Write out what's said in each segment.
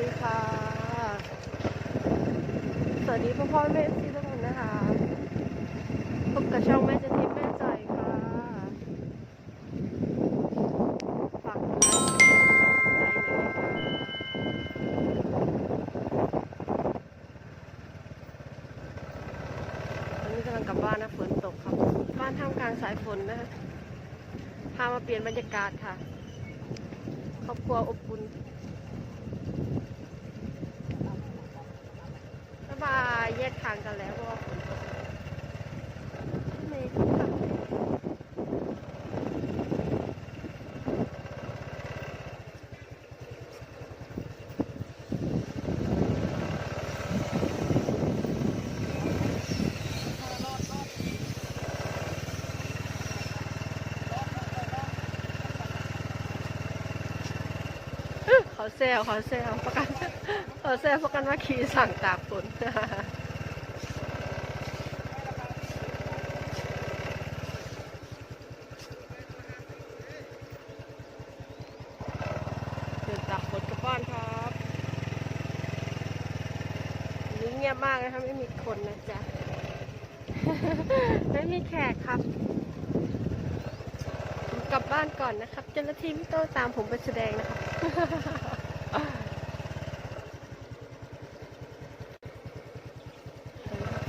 ดีค่ะ สวัสดีพ่อพ่อแม่ซีทุกคนนะคะพบกับช่องแม่จันทิพย์แม่ใจค่ะฝากกดไลค์ใจเลยนะคะตอนนี้กำลังกลับบ้านนะฝนตกครับ บ้านท่ามกลางสายฝนนะคะพามาเปลี่ยนบรรยากาศค่ะ ครอบครัวอบอุ่น บ๊ายบายแยกทางกันแล้วเพราะว่าฝนตกนี่ค่ะ เขาแซวเขาแซวประกันเขาแซวประกันว่าขี่สั่งตากฝนเดินตากฝนกับบ้านครับนี้เงียบมากนะคะไม่มีคนนะจ๊ะ ไม่มีแขกครับ กลับบ้านก่อนนะครับเจ้าหน้าที่ไม่ต้องตามผมไปแสดงนะครับ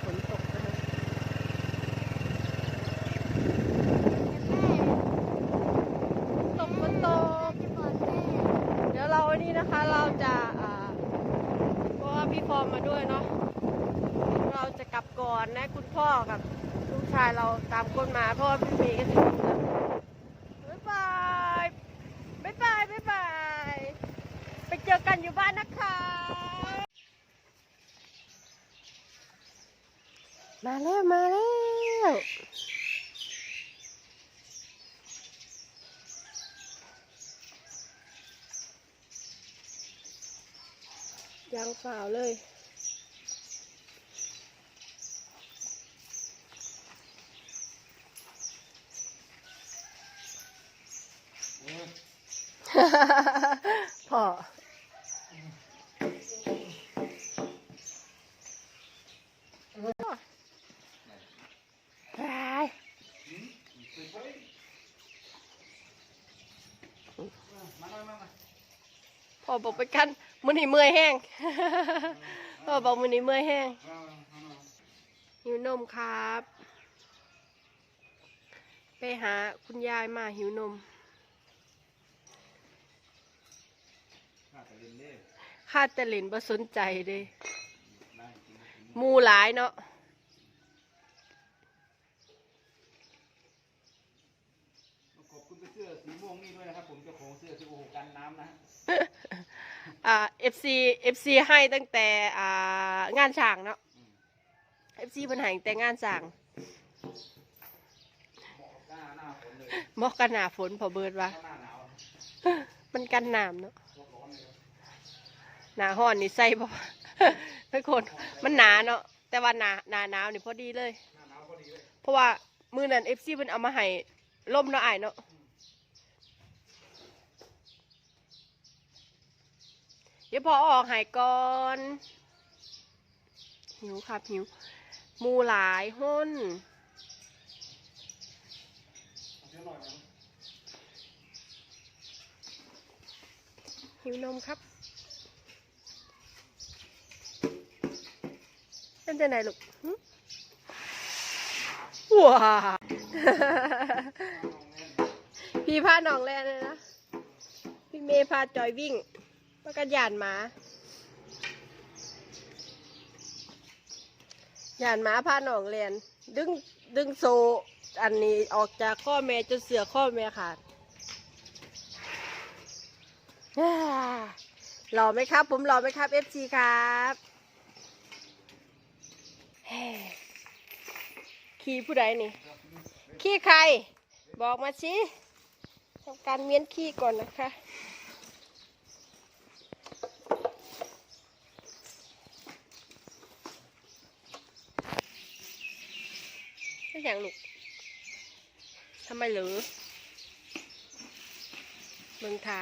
ฝนตกนะคะตกฝนตกเดี๋ยวเราอันนี้นะคะเราจะอ่าเพราะว่าพี่ฟอร์มมาด้วยเนาะเราจะกลับก่อนนะคุณพ่อกับลูกชายเราตามคนมาเพราะว่าพี่เมย์ก็จะถึงแล้วบ๊ายบายบ๊ายบายบ๊ายบายไปเจอ กันอยู่บ้านนะคะ มาแล้ว มาแล้ว ยังเปล่าเลยพ่อไป พ่อบอกไปกันมือนี่เมื่อยแห้งพ่อบอกมือนี่เมื่อยแห้งหิวนมครับ ไปหาคุณยายมาหิวนมข้าแต่เล่นบ่สนใจเด้มูหลายเนาะขอบคุณเสื้อสีม่วงนี่ด้วยนะครับผมเจ้าของเสื้อที่โอโหกันน้ำนะ ฮะอ่า FC FC ให้ตั้งแต่อ่างานช่างเนาะ FC เพิ่นให้ตั้งแต่งานช่างหน้าหน้าฝนเลยเหมาะกันหน้าฝนพอเบิดว่า หน้าหนาวมันกันน้ำเนาะร้อนเลยครับหน้าร้อนนี่ใส่บ่ ทุกคนมันหนาเนาะแต่ว่าหนาหนาหนาวนี่พอดีเลย หน้าหนาวพอดีเลยเพราะว่ามื้อนั้น FC เพิ่นเอามาให้ล่มเนาะอ้ายเนาะ เดี๋ยวพอออกหายก่อน หิวครับหิว มูหลายหุ่นหิวนมครับเป็นจะไหนลูกว้าพี่พาหนองแลนเลยนะ พี่เมย์พาจอยวิ่ง ประกันยานหมาหยานหมาพาหนองแลนดึงดึงโซอันนี้ออกจากข้อแม่จนเสือข้อแม่ขาดหล่อไหมครับ ผมหล่อไหมครับ FC ครับขี่ผู้ใดนี่ ขี้ใคร บอกมาสิทำการเมียนขี้ก่อนนะคะ ไม่อย่างลูกทำไมหรือเมืองทา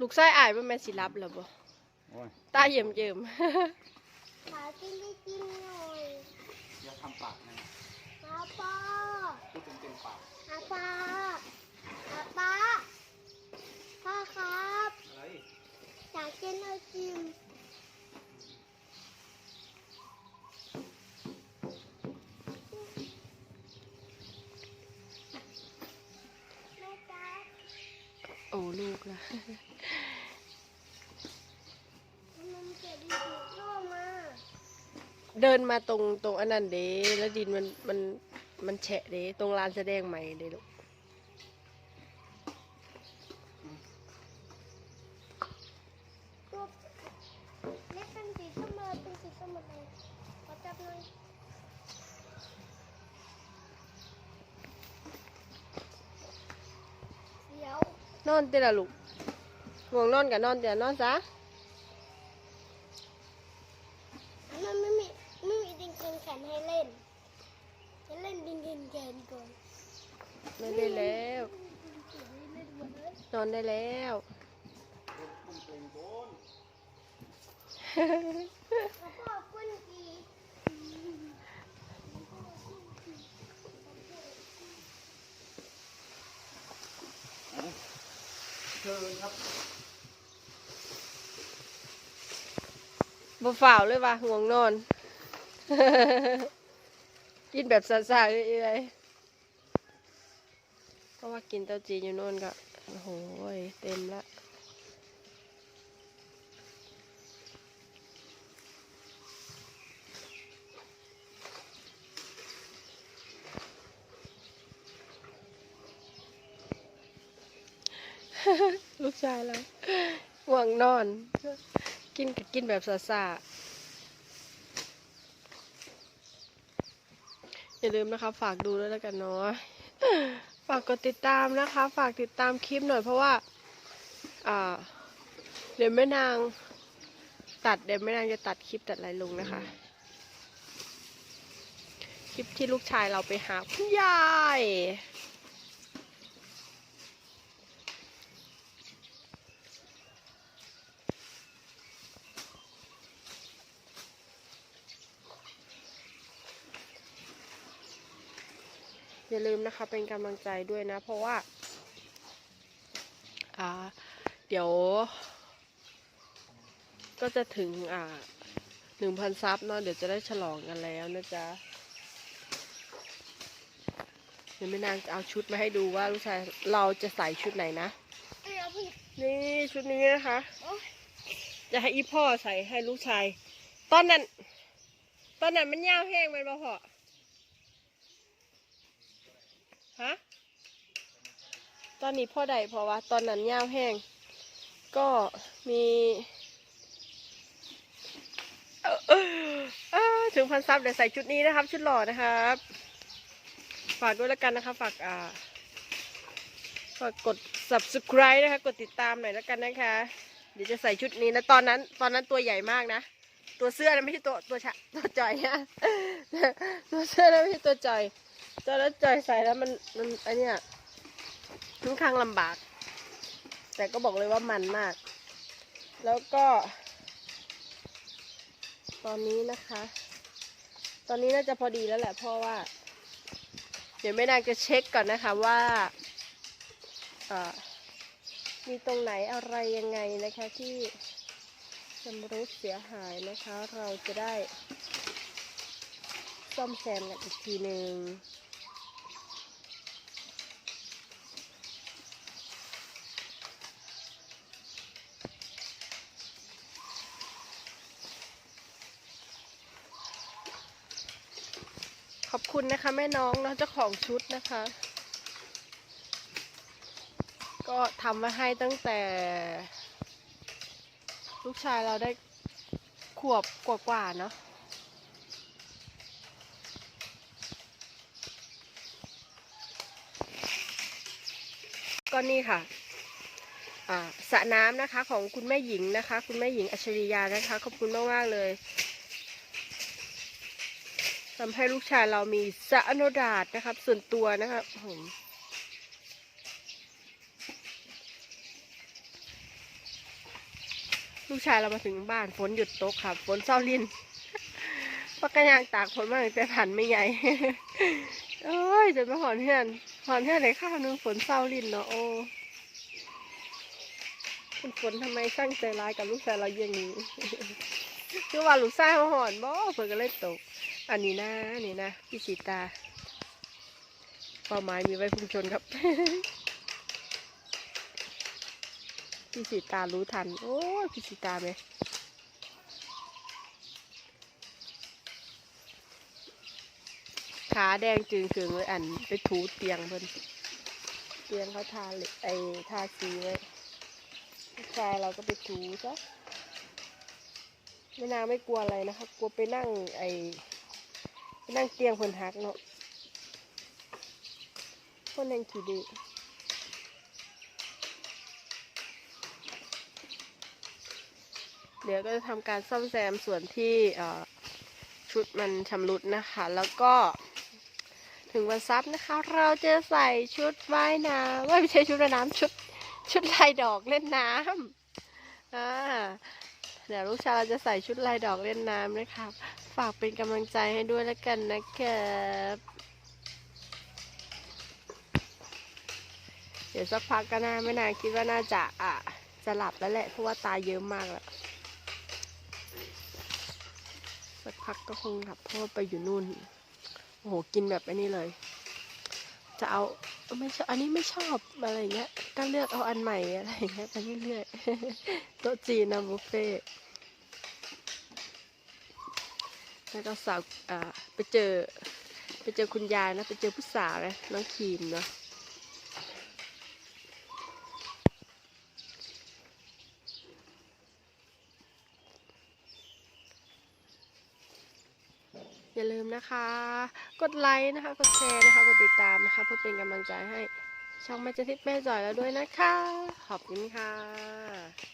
ลูกไส้อายเป็นแม่สิรับหรอบ่ตาเยิ่มเยิมขอกินได้กินหน่อยอย่าทำปากนะอาปอพูดเต็มเต็มปากอาปอ กกินไอติมแม่จ๊ะโอ้ลูกละมันเกิดดินร่วงมา เดินมาตรงตรงอันนั้นเด้แล้วดินมันมันมันแฉะเด้ตรงลานแสดงใหม่เด้ลูก ตัวเล็กเป็นสีส้มเลยเป็นสีส้ม หมดเลยขอจับหน่อยเดี๋ยวนอนเตละลูกง่วงนอนกับนอนแต่นอนซะมันไม่มีไม่มีดินกินแขนให้เล่นจะเล่นดินกินแขนก่อนไม่ได้แล้ว นอนได้แล้ว บ่ฝ่าวเลยว่ะง่วงนอน กินแบบซาๆเอื่อยๆเพราะว่ากินเต้าจีอยู่โน่นก็ โอ้โห เต็มละ ลูกชายเราง่วงนอน กินกินแบบซาๆอย่าลืมนะคะ ฝากดูด้วยแล้วกันเนาะฝากกดติดตามนะคะ ฝากติดตามคลิปหน่อยเพราะว่าอ่าเดี๋ยวแม่นางตัดเดี๋ยวแม่นางจะตัดคลิปตัดอะไรลงนะคะ คลิปที่ลูกชายเราไปหาคุณยาย อย่าลืมนะคะเป็นกำลังใจด้วยนะ เพราะว่าอ่าเดี๋ยว ก็จะถึงอ่าหนึ่งพันซับเนาะเดี๋ยวจะได้ฉลองกันแล้วนะจ๊ะเดี๋ยวแม่นางจะเอาชุดมาให้ดูว่าลูกชายเราจะใส่ชุดไหนนะ นี่ชุดนี้นะคะ จะให้อีพ่อใส่ให้ลูกชาย ตอนนั้น ตอนนั้นมันยาวแห้งไหมบ่พ่อ ฮะ ตอนนี้พ่อใดเพราะว่า ตอนนั้นยาวแห้ง ก็มีถึงพันซับเดี๋ยวใส่ชุดนี้นะครับ ชุดหล่อนะครับ ฝากด้วยแล้วกันนะคะ ฝากอ่าฝากกด subscribe นะคะ กดติดตามหน่อยแล้วกันนะคะ เดี๋ยวจะใส่ชุดนี้นะตอนนั้น ตอนนั้นตัวใหญ่มากนะ ตัวเสื้อนะไม่ใช่ตัวตัวชะตัวจอยนะตัวเสื้อนะไม่ใช่ตัวจอย ตอนนั้นจอยใส่แล้วมันมันอันเนี้ยค่อนข้างลำบาก แต่ก็บอกเลยว่ามันมาก แล้วก็ ตอนนี้นะคะ ตอนนี้น่าจะพอดีแล้วแหละเพราะว่า เดี๋ยวแม่นางจะเช็คก่อนนะคะว่าอ่ามีตรงไหนอะไรยังไงนะคะที่ชำรุดเสียหายนะคะ เราจะได้ซ่อมแซมกันอีกทีหนึ่ง อบคุณนะคะแม่น้องเนาะเจ้าของชุดนะคะ ก็ทำมาให้ตั้งแต่ ลูกชายเราได้ขวบกว่าๆเนาะก็นี่ค่ะอาสระน้ำนะคะของคุณแม่หญิงนะคะ คุณแม่หญิงอัจฉริยานะคะ ขอบคุณมากๆเลย ทำให้ลูกชายเรามีสะอโนดาตนะครับ ส่วนตัวนะครับผมลูกชายเรามาถึงบ้านฝนหยุดตกค่ะฝนเศร้าลินปากกระยางตากฝนมาตั้งแต่ผันไม่ใหญ่โอ้ยจะมาหอนเฮือนหอนเฮือนไหนข้าวนึงฝนเศร้าลินเนาะโอ้คุณฝนทำไมช่างใจร้ายกับลูกชายเราอย่างนี้ คือว่าลูกชายเขาหอนบ่เพิ่นก็เลยตก อันนี้นะอันนี้นะพี่สีตาเป้าหมายมีไว้พุ่งชนครับ พี่สีตารู้ทัน โอ้พี่สีตาไหมขาแดงจึงเคืองเลยอันไปถูเตียงเพิ่นเตียงเขาทาเหล็กไอ้ทาสีไว้ลูกชายเราก็ไปถูซะ ไม่นาไม่กลัวอะไรนะครับกลัวไปนั่งไอ้ไปนั่งเตียงคนหักเนาะคนยังขี่ดีเดี๋ยวก็จะทำการซ่อมแซมส่วนที่ชุดมันชำรุดนะคะ แล้วก็ถึงวันซับนะคะ เราจะใส่ชุดว่ายน้ำไม่ใช่ชุดว่ายน้ำชุดชุดลายดอกเล่นน้ำอ่า เดี๋ยวลูกชายเราจะใส่ชุดลายดอกเล่นน้ำนะคะฝากเป็นกำลังใจให้ด้วยแล้วกันนะครับเดี๋ยวสักพักก็น่าไม่นานคิดว่าน่าจะอะจะหลับแล้วแหละเพราะว่าตาเยอะมากแล้วสักพักก็คงหลับเพราะว่าไปอยู่นู่น โอ้โห กินแบบอันนี้เลย จะเอา ไม่ชอบอันนี้ไม่ชอบอะไรเงี้ย ก็เลือกเอาอันใหม่อะไรเงี้ยไปเรื่อยๆโต๊ะจีนนะบุฟเฟ่แล้วก็สาวอ่าไปเจอ ไปเจอคุณยายนะ ไปเจอผู้สาวนะน้องครีมเนาะ อย่าลืม นะคะ กดไลค์นะคะ กดแชร์นะคะ กดติดตามนะคะ เพื่อเป็นกำลังใจให้ช่องแม่เจทิพย์แม่จ่อยแล้วด้วยนะคะ ขอบคุณค่ะ